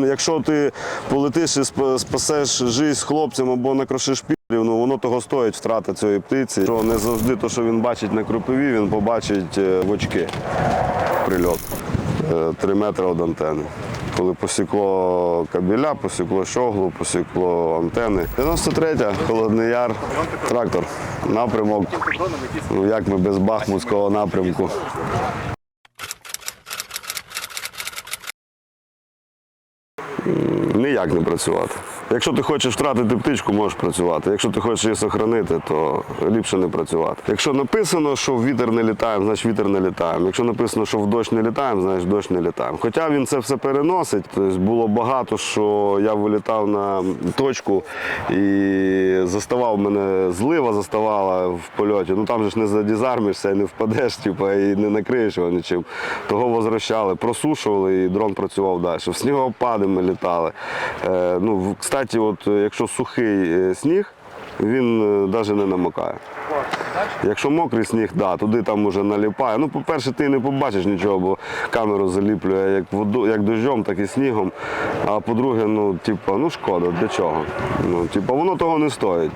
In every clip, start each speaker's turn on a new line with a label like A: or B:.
A: Якщо ти полетиш і спасеш життя хлопцям або накрошиш пірів, ну воно того стоїть втрата цієї птиці. Що не завжди те, що він бачить на кропиві, він побачить е, в очки. Прильот Е, три метри від антени. Коли посікло кабеля, посікло щоглу, посікло антени. 93-я, Холодний Яр, трактор, напрямок. Ну як ми без Бахмутського напрямку. Ніяк не працювати. Якщо ти хочеш втратити птичку, можеш працювати. Якщо ти хочеш її сохранити, то ліпше не працювати. Якщо написано, що в вітер не літаємо, значить вітер не літаємо. Якщо написано, що в дощ не літаємо, значить дощ не літаємо. Хоча він це все переносить. Тобто було багато, що я вилітав на точку і заставав мене злива, заставала в польоті. Ну там же ж не задізармишся і не впадеш, типу, і не накриєш його нічим. Того возвращали, просушували, і дрон працював далі. В снігопади ми літали. Е, ну, кстати, от, е, якщо сухий е, сніг, він навіть не намокає. Якщо мокрий сніг, да, туди там уже наліпає. Ну, по-перше, ти не побачиш нічого, бо камеру заліплює як воду, як дощом, так і снігом. А по-друге, ну, типу, ну шкода, для чого? Ну, типу, воно того не стоїть.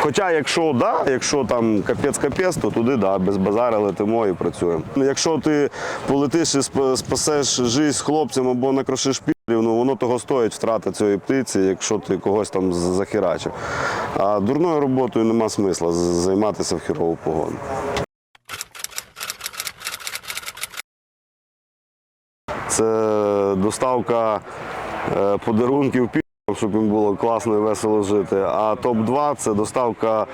A: Хоча, якщо да, якщо там капець-капець, то туди да, без базара летимо і працюємо. Ну, Якщо ти полетиш і сп- спасеш життя хлопцям або накрошиш ну воно того стоїть втрата цієї птиці, якщо ти когось там захерачив. А дурною роботою нема смисла займатися в хірову погоду. Це доставка е, подарунків щоб їм було класно і весело жити. А топ-2 це доставка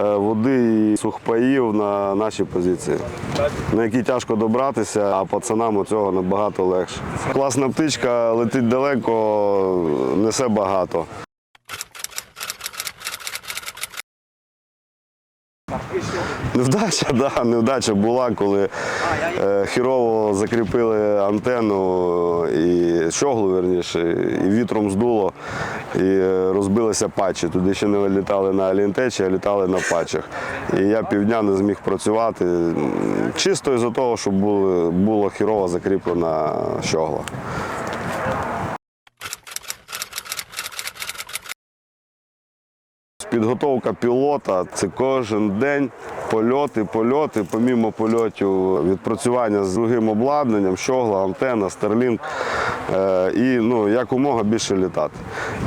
A: е, води і сухпаїв на наші позиції, на які тяжко добратися, а пацанам у цього набагато легше. Класна птичка, летить далеко, несе багато. Невдача, да, невдача була, коли е, хірово закріпили антенну і щоглу, верніше, і вітром здуло, і е, розбилися патчі. Туди ще не літали на алінтечі, а літали на патчах. І я півдня не зміг працювати. Чисто із-за того, що було, було хірово закріплена щогла. Підготовка пілота це кожен день польоти, польоти, помімо польотів, відпрацювання з другим обладнанням, щогла, антенна, старлінг е, і ну, якомога більше літати.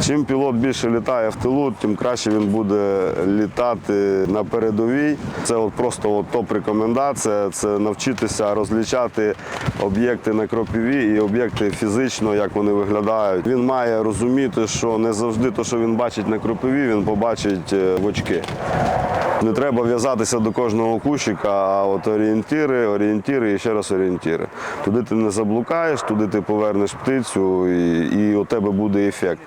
A: Чим пілот більше літає в тилу, тим краще він буде літати на передовій. Це от просто от топ-рекомендація це навчитися розлічати об'єкти на кропіві і об'єкти фізично, як вони виглядають. Він має розуміти, що не завжди те, що він бачить на кропиві, він побачить е, в очки. Не треба в'язатися до кожного кущика, а от орієнтири, орієнтири і ще раз орієнтири. Туди ти не заблукаєш, туди ти повернеш птицю і, і у тебе буде ефект.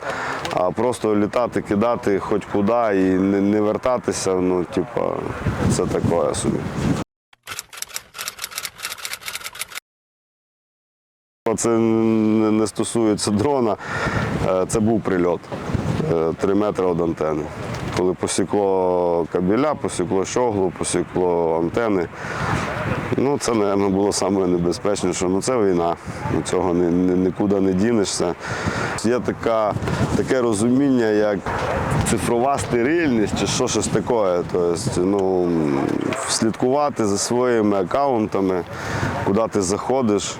A: А просто літати, кидати хоч куди і не, не вертатися, ну, типа, це таке собі. Це не не стосується дрона, Е, це був прильот е, три метри від антени. Коли посікло кабеля, посікло щоглу, посікло антени. Ну, це, мабуть, було саме небезпечніше. Ну, це війна. Цього ні, ні- нікуди не дінешся. Є така, таке розуміння, як цифрова стерильність чи що щось таке. Тобто, ну, слідкувати за своїми аккаунтами, куди ти заходиш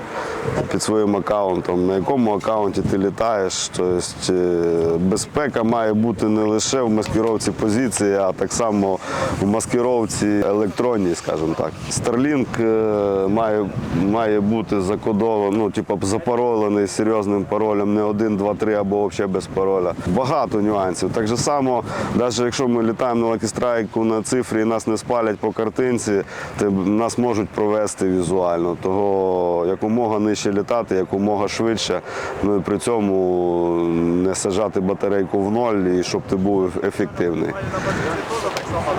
A: під своїм аккаунтом, на якому аккаунті ти літаєш. Тобто, е, безпека має бути не лише в маскировці позиції, а так само в маскировці електронній, скажімо так. Starlink е, має, має бути закодований, ну, типу, запаролений серйозним паролем, не один, два, три або взагалі без пароля. Багато нюансів. Так же само, навіть якщо ми літаємо на Strike на цифрі і нас не спалять по картинці, то нас можуть провести візуально. Того якомога нижче літати, якомога швидше, ну і при цьому не сажати батарейку в ноль і щоб ти був ефективний.